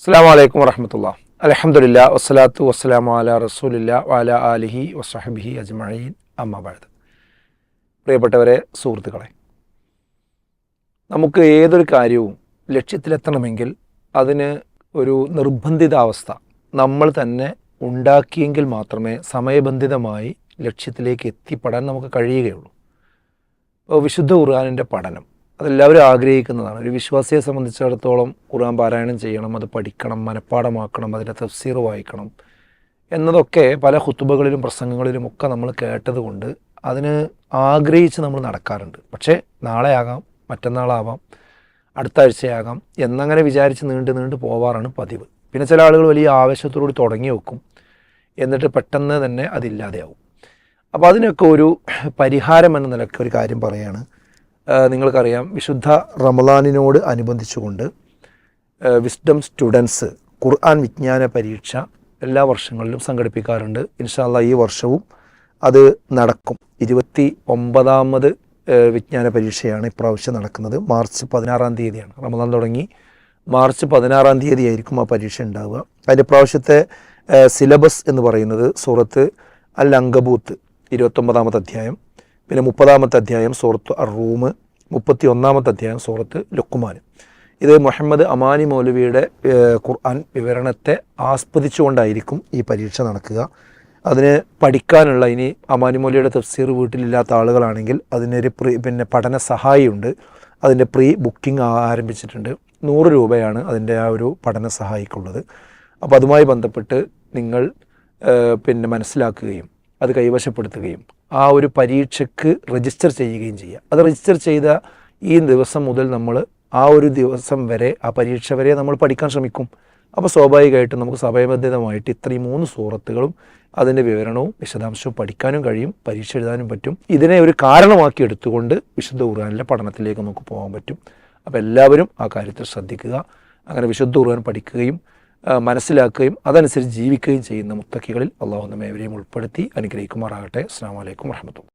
അസ്സാം വലൈക്കും വറഹമത്തുള്ള. അലഹമുല്ല വസ്സലാത്തു വസ്സലാമു അല റസൂലില്ല വാല അലിഹി വസ്ഹബിഹി അജ്മഈൻ. അമ്മബാഴത് പ്രിയപ്പെട്ടവരെ സുഹൃത്തുക്കളെ നമുക്ക് ഏതൊരു കാര്യവും ലക്ഷ്യത്തിലെത്തണമെങ്കിൽ അതിന് ഒരു നിർബന്ധിതാവസ്ഥ നമ്മൾ തന്നെ ഉണ്ടാക്കിയെങ്കിൽ മാത്രമേ സമയബന്ധിതമായി ലക്ഷ്യത്തിലേക്ക് എത്തിപ്പെടാൻ നമുക്ക് കഴിയുകയുള്ളൂ. ഇപ്പോൾ വിശുദ്ധ ഖുർആാനിന്റെ പഠനം. അതെല്ലാവരും ആഗ്രഹിക്കുന്നതാണ്. ഒരു വിശ്വാസിയെ സംബന്ധിച്ചിടത്തോളം ഖുർആൻ പാരായണം ചെയ്യണം അത് പഠിക്കണം മനഃപ്പാടമാക്കണം അതിന്റെ തഫ്സീർ വായിക്കണം എന്നതൊക്കെ പല ഹുത്തുബകളിലും പ്രസംഗങ്ങളിലും ഒക്കെ നമ്മൾ കേട്ടതുകൊണ്ട് അതിന് ആഗ്രഹിച്ച് നമ്മൾ നടക്കാറുണ്ട്. പക്ഷേ നാളെ ആകാം മറ്റന്നാളാവാം അടുത്ത ആഴ്ചയാകാം എന്നങ്ങനെ വിചാരിച്ച് നീണ്ട് നീണ്ട് പോവാറാണ് പതിവ്. പിന്നെ ചില ആളുകൾ വലിയ ആവേശത്തോടുകൂടി തുടങ്ങി വെക്കും. എന്നിട്ട് പെട്ടെന്ന് തന്നെ അതില്ലാതെയാവും. അപ്പോൾ അതിനൊക്കെ ഒരു പരിഹാരം എന്ന നിലയ്ക്ക് ഒരു കാര്യം പറയുകയാണ് നിങ്ങൾക്കറിയാം വിശുദ്ധ റമദാനിനോട് അനുബന്ധിച്ചുകൊണ്ട് വിസ്ഡം സ്റ്റുഡൻസ് ഖുർആൻ വിജ്ഞാന പരീക്ഷ എല്ലാ വർഷങ്ങളിലും സംഘടിപ്പിക്കാറുണ്ട്. ഇൻഷാല്ല ഈ വർഷവും അത് നടക്കും. ഇരുപത്തി ഒമ്പതാമത് വിജ്ഞാന പരീക്ഷയാണ് ഇപ്രാവശ്യം നടക്കുന്നത്. മാർച്ച് പതിനാറാം തീയതിയാണ്. റമദാൻ തുടങ്ങി മാർച്ച് പതിനാറാം തീയതി ആയിരിക്കും ആ പരീക്ഷ ഉണ്ടാവുക. അതിന്റെ പ്രാവശ്യത്തെ സിലബസ് എന്ന് പറയുന്നത് സൂറത്ത് അൽ അങ്കബൂത്ത് ഇരുപത്തൊമ്പതാമത്തെ അധ്യായം. പിന്നെ മുപ്പതാമത്തെ അധ്യായം സൂറത്ത് അറൂമ് മുപ്പത്തി ഒന്നാമത്തെ അധ്യായം സൂറത്ത് ലുക്കുമാൻ ഇത് മുഹമ്മദ് അമാനി മൗലവിയുടെ ഖുർആൻ വിവരണത്തെ ആസ്പദിച്ചുകൊണ്ടായിരിക്കും ഈ പരീക്ഷ നടക്കുക. അതിന് പഠിക്കാനുള്ള ഇനി അമാനി മൗലവിയുടെ തഫ്സീർ വീട്ടിലില്ലാത്ത ആളുകളാണെങ്കിൽ അതിനൊരു പ്രീ പിന്നെ പഠന സഹായിയുണ്ട്. അതിന്റെ പ്രീ ബുക്കിംഗ് ആരംഭിച്ചിട്ടുണ്ട്. നൂറ് രൂപയാണ് അതിന്റെ ആ ഒരു പഠന സഹായിക്കുള്ളത്. അപ്പോൾ അതുമായി ബന്ധപ്പെട്ട് നിങ്ങൾ പിന്നെ മനസ്സിലാക്കുകയും അത് കൈവശപ്പെടുത്തുകയും ആ ഒരു പരീക്ഷയ്ക്ക് രജിസ്റ്റർ ചെയ്യുകയും ചെയ്യുക. അത് രജിസ്റ്റർ ചെയ്ത ഈ ദിവസം മുതൽ നമ്മൾ ആ ഒരു ദിവസം വരെ ആ പരീക്ഷ വരെ നമ്മൾ പഠിക്കാൻ ശ്രമിക്കും. അപ്പോൾ സ്വാഭാവികമായിട്ടും നമുക്ക് സമയബന്ധിതമായിട്ട് ഇത്രയും മൂന്ന് സൂറത്തുകളും അതിന്റെ വിവരണവും വിശദാംശവും പഠിക്കാനും കഴിയും പരീക്ഷ എഴുതാനും പറ്റും. ഇതിനെ ഒരു കാരണമാക്കി എടുത്തുകൊണ്ട് വിശുദ്ധ ഖുർആാനിലെ പഠനത്തിലേക്ക് നമുക്ക് പോകാൻ പറ്റും. അപ്പോൾ എല്ലാവരും ആ കാര്യത്തിൽ ശ്രദ്ധിക്കുക. അങ്ങനെ വിശുദ്ധ ഖുർആൻ പഠിക്കുകയും മനസ്സിലാക്കുകയും അതനുസരിച്ച് ജീവിക്കുകയും ചെയ്യുന്ന മുത്തക്കികളിൽ അള്ളാഹു നമ്മെ ഇവരെയും ഉൾപ്പെടുത്തി അനുഗ്രഹിക്കുമാറാകട്ടെ. അസ്സാം വലൈക്കും വർഹമത്തുള്ള